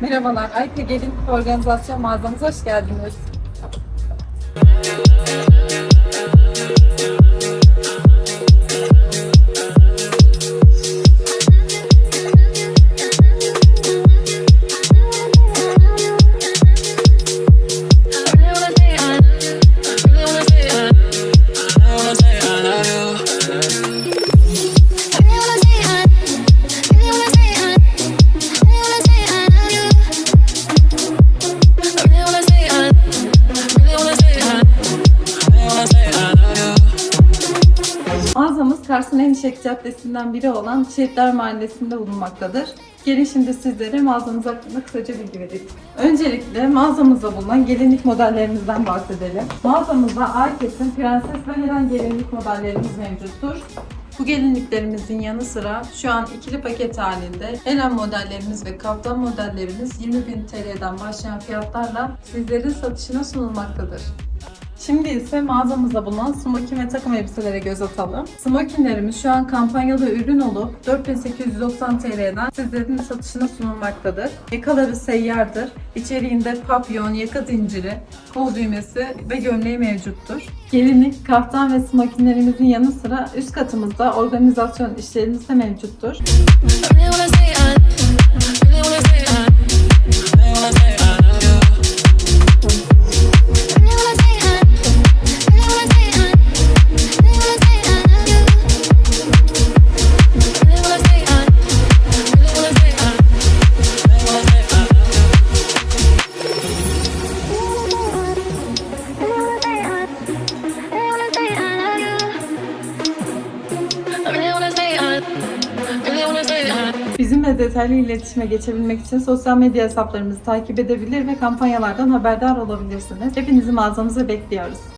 Merhabalar, Ayka Gelin Organizasyon mağazamıza hoş geldiniz. Kars'ın en şek caddesinden biri olan Şehitler Mahallesi'nde bulunmaktadır. Gelin şimdi sizlere mağazamız hakkında kısaca bilgi vereyim. Öncelikle mağazamızda bulunan gelinlik modellerimizden bahsedelim. Mağazamızda Aykes'in prenses ve Helen gelinlik modellerimiz mevcuttur. Bu gelinliklerimizin yanı sıra şu an ikili paket halinde Helen modellerimiz ve kaptan modellerimiz 20.000 TL'den başlayan fiyatlarla sizlerin satışına sunulmaktadır. Şimdi ise mağazamızda bulunan smokin ve takım elbiselere göz atalım. Smokinlerimiz şu an kampanyalı ürün olup 4890 TL'den sizlerin satışına sunulmaktadır. Yakaları seyyardır. İçeriğinde papyon, yaka zinciri, kol düğmesi ve gömleği mevcuttur. Gelinlik, kaftan ve smokinlerimizin yanı sıra üst katımızda organizasyon işlerimiz de mevcuttur. Bizimle detaylı iletişime geçebilmek için sosyal medya hesaplarımızı takip edebilir ve kampanyalardan haberdar olabilirsiniz. Hepinizi mağazamıza bekliyoruz.